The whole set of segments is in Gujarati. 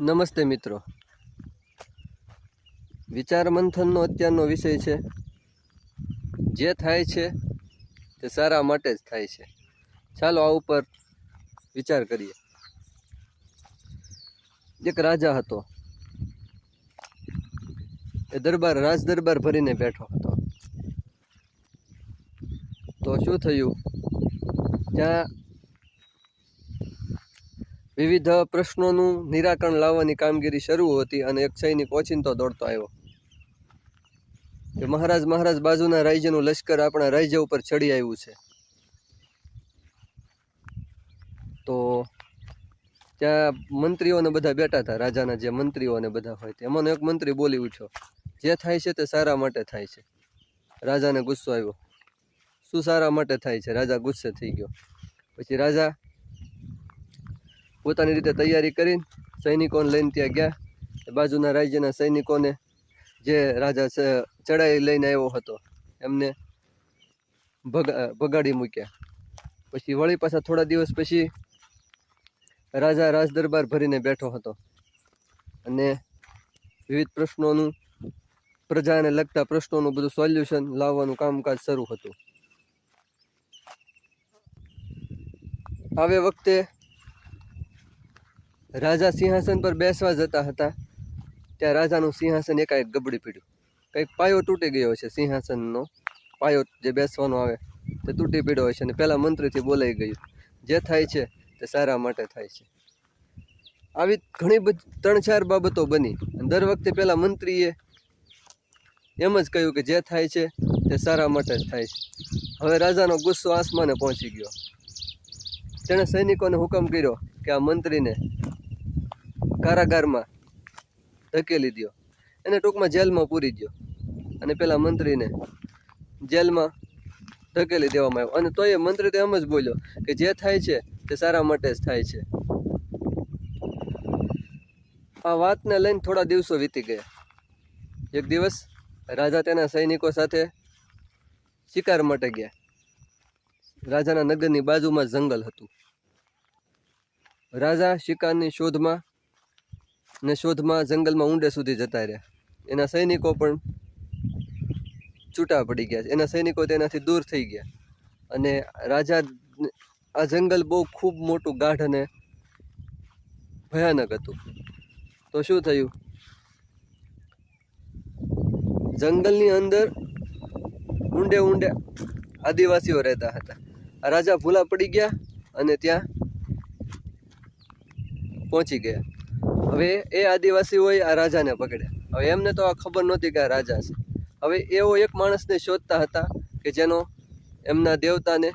નમસ્તે મિત્રો. વિચાર મંથનનો અત્યારનો વિષય છે. જે થાય છે તે સારા માટે જ થાય છે. ચાલો આ ઉપર વિચાર કરીએ. એક રાજા હતો. એ દરબાર, રાજ દરબાર ભરીને બેઠો હતો. તો શું થયું? ત્યાં વિવિધ પ્રશ્નોનું નિરાકરણ લાવવાની કામગીરી શરૂ હતી અને એક સૈનિક ઓચિંતો દોડતો આવ્યો. કે મહારાજ મહારાજ બાજુના રાજ્યનું લશ્કર આપણા રાજ્ય ઉપર ચડી આવ્યું છે. તો ત્યાં મંત્રીઓને બધા બેઠા હતા, રાજાના જે મંત્રીઓને બધા હોય તેમાંનો એક મંત્રી બોલી ઉઠ્યો, જે થાય છે તે સારા માટે થાય છે. રાજાને ગુસ્સો આવ્યો, શું સારા માટે થાય છે? રાજા ગુસ્સે થઈ ગયો. પછી રાજા પોતાની રીતે તૈયારી કરીને સૈનિકોને લઈને ત્યાં ગયા. બાજુના રાજ્યના સૈનિકોને જે રાજા ચડાઈ લઈને આવ્યો હતો, એમને ભગા, ભગાડી મૂક્યા. પછી વળી પાછા થોડા દિવસ પછી રાજા રાજ દરબાર ભરીને બેઠો હતો અને વિવિધ પ્રશ્નોનું, પ્રજાને લગતા પ્રશ્નોનું બધું સોલ્યુશન લાવવાનું કામકાજ શરૂ હતું. આવે વખતે રાજા સિંહાસન પર બેસવા જતા હતા, ત્યાં રાજાનું સિંહાસન એકાએક ગબડી પીડ્યું. કંઈક પાયો તૂટી ગયો છે સિંહાસનનો. પાયો જે બેસવાનો આવે તે તૂટી પડ્યો છે અને પહેલાં મંત્રીથી બોલાઈ ગયું, જે થાય છે તે સારા માટે થાય છે. આવી ઘણી બધી ત્રણ ચાર બાબતો બની અને દર વખતે પહેલાં મંત્રીએ એમ જ કહ્યું કે જે થાય છે તે સારા માટે જ થાય છે. હવે રાજાનો ગુસ્સો આસમાને પહોંચી ગયો. તેણે સૈનિકોને હુકમ કર્યો કે આ મંત્રીને કારાગારમાં ધકેલી દ્યો. એને ટૂંકમાં જેલમાં પૂરી દ્યો. અને પેલા મંત્રીને જેલમાં ધકેલી દેવામાં આવ્યો. અને તોય મંત્રી તો એમ જ બોલ્યો કે જે થાય છે તે સારા માટે જ થાય છે. આ વાતને લઈને થોડા દિવસો વીતી ગયા. એક દિવસ રાજા તેના સૈનિકો સાથે શિકાર માટે ગયા. રાજાના નગરની બાજુમાં જંગલ હતું. રાજા શિકારની શોધમાં ને શોધમાં જંગલમાં ઊંડે સુધી જતા રહ્યા. એના સૈનિકો પણ છૂટા પડી ગયા એના સૈનિકો તેનાથી દૂર થઈ ગયા. અને રાજા આ જંગલ બહુ ખૂબ મોટું ગાઢ અને ભયાનક હતું. તો શું થયું? જંગલની અંદર ઊંડે ઊંડે આદિવાસીઓ રહેતા હતા. રાજા ભૂલા પડી ગયા અને ત્યાં પહોંચી ગયા. હવે એ આદિવાસીઓએ આ રાજાને પકડ્યા. હવે એમને તો આ ખબર નહોતી કે આ રાજા છે. હવે એવો એક માણસને શોધતા હતા કે જેનો એમના દેવતાને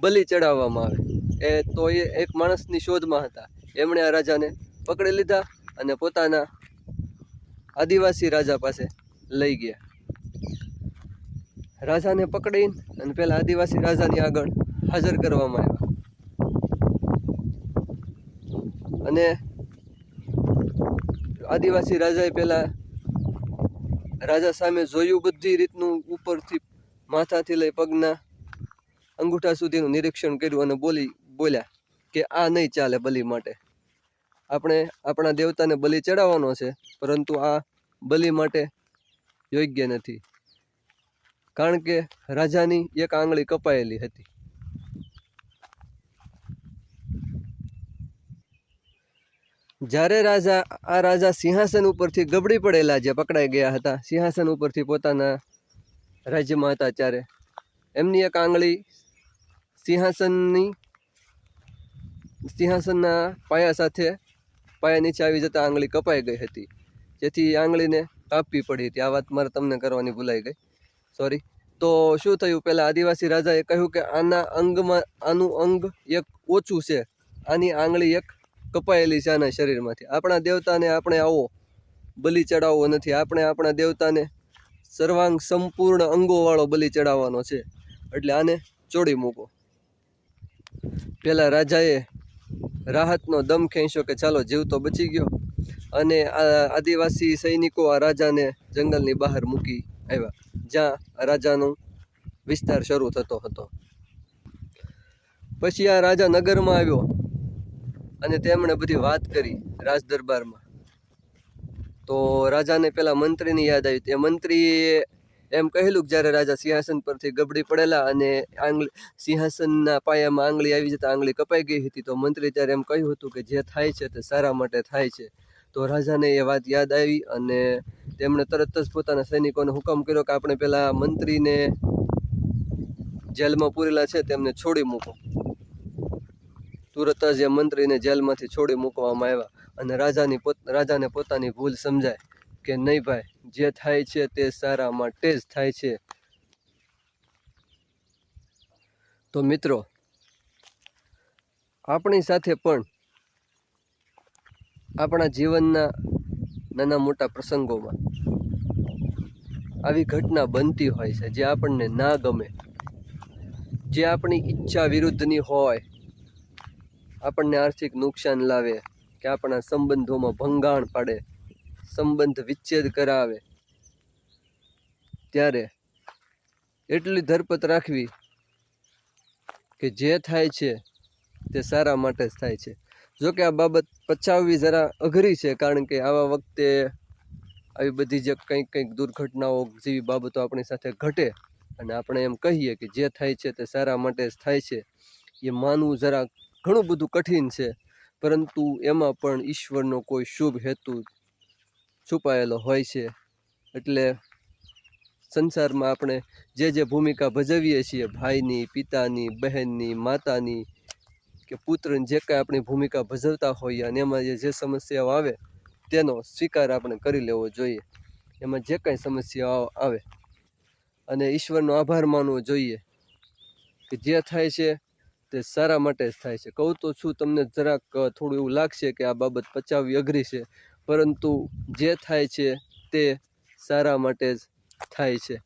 બલિ ચડાવવામાં આવે. એ તો એ એક માણસની શોધમાં હતા. એમણે આ રાજાને પકડી લીધા અને પોતાના આદિવાસી રાજા પાસે લઈ ગયા. રાજાને પકડીને અને પેલા આદિવાસી રાજાની આગળ હાજર કરવામાં આવ્યા. અને આદિવાસી રાજાએ પેલા રાજા સામે જોયું બધી રીતનું ઉપરથી માથાથી લઈ પગના અંગૂઠા સુધીનું નિરીક્ષણ કર્યું અને બોલી બોલ્યા કે આ નહીં ચાલે બલિ માટે. આપણે આપણા દેવતાને બલિ ચડાવવાનો છે, પરંતુ આ બલિ માટે યોગ્ય નથી. કારણ કે રાજાની એક આંગળી કપાયેલી હતી. જ્યારે રાજા, આ રાજા સિંહાસન ઉપરથી ગબડી પડેલા જે પકડાઈ ગયા હતા, સિંહાસન ઉપરથી પોતાના રાજ્યમાં હતા ત્યારે એમની એક આંગળી સિંહાસનની, સિંહાસનના પાયા સાથે, પાયા નીચે આવી જતા આંગળી કપાઈ ગઈ હતી. જેથી આંગળીને કાપવી પડી હતી. આ વાત મારે તમને કરવાની ભૂલાઈ ગઈ. સોરી તો શું થયું? પહેલાં આદિવાસી રાજાએ કહ્યું કે આના અંગમાં, આનું અંગ એક ઓછું છે. આની આંગળી એક કપાયેલી છે આના શરીરમાંથી. આપણા દેવતાને આપણે આવો બલિ ચડાવવો નથી. આપણે આપણા દેવતાને સર્વાંગ સંપૂર્ણ અંગોવાળો બલિ ચડાવવાનો છે. એટલે આને ચોડી મૂકો. પહેલાં રાજાએ રાહતનો દમ ખેંચ્યો કે ચાલો જીવ તો બચી ગયો. અને આ આદિવાસી સૈનિકો આ રાજાને જંગલની બહાર મૂકી આવ્યા. જ્યાં રાજાનો વિસ્તાર શરૂ થતો હતો. પછી આ રાજા નગરમાં આવ્યો અને તેમણે બધી વાત કરી રાજ દરબારમાં તો રાજાને પેલા મંત્રીની યાદ આવી. તે મંત્રીએ એમ કહેલું કે જ્યારે રાજા સિંહાસન પરથી ગબડી પડેલા અને આંગળી, સિંહાસનના પાયામાં આંગળી આવી જતા આંગળી કપાઈ ગઈ હતી, તો મંત્રી ત્યારે એમ કહ્યું હતું કે જે થાય છે તે સારા માટે થાય છે. તો રાજાને એ વાત યાદ આવી અને તેમણે તરત જ પોતાના સૈનિકોને હુકમ કર્યો કે આપણે પેલા મંત્રીને જેલમાં પૂરેલા છે તેમને છોડી મૂકો. તુરત જ એ મંત્રીને જેલમાંથી છોડી મૂકવામાં આવ્યા અને રાજાની રાજાને પોતાની ભૂલ સમજાય કે નહીં ભાઈ, જે થાય છે તે સારા માટે જ થાય છે. તો મિત્રો, આપણી સાથે પણ આપણા જીવનના નાના મોટા પ્રસંગોમાં. આવી ઘટના બનતી હોય છે જે આપણને ના ગમે. જે આપણી ઈચ્છા વિરુદ્ધની હોય, આપણને આર્થિક નુકસાન લાવે કે આપણા સંબંધોમાં ભંગાણ પાડે, સંબંધ વિચ્છેદ કરાવે, ત્યારે એટલી ધરપત રાખવી કે જે થાય છે તે સારા માટે જ થાય છે. જો કે આ બાબત પચાવવી જરા અઘરી છે, કારણ કે આવા વખતે આવી બધી જે કંઈક કંઈક દુર્ઘટનાઓ જેવી બાબતો આપણી સાથે ઘટે અને આપણે એમ કહીએ કે જે થાય છે તે સારા માટે જ થાય છે, એ માનવું જરા ઘણું બધું કઠિન છે. પરંતુ એમાં પણ ઈશ્વરનો કોઈ શુભ હેતુ છુપાયેલો હોય છે. એટલે સંસારમાં આપણે જે જે ભૂમિકા ભજવીએ છીએ, ભાઈની, પિતાની, બહેનની, માતાની કે પુત્રની જે કાંઈ આપણી ભૂમિકા ભજવતા હોઈએ અને એમાં જે સમસ્યાઓ આવે, તેનો સ્વીકાર આપણે કરી લેવો જોઈએ. એમાં જે કાંઈ સમસ્યાઓ આવે, અને ઈશ્વરનો આભાર માનવો જોઈએ કે જે થાય છે, તે સારા માટે જ થાય છે. કહું તો છું તમને જરાક થોડું એવું લાગશે કે આ બાબત પચાવવી અઘરી છે, પરંતુ જે થાય છે, તે સારા માટે જ થાય છે.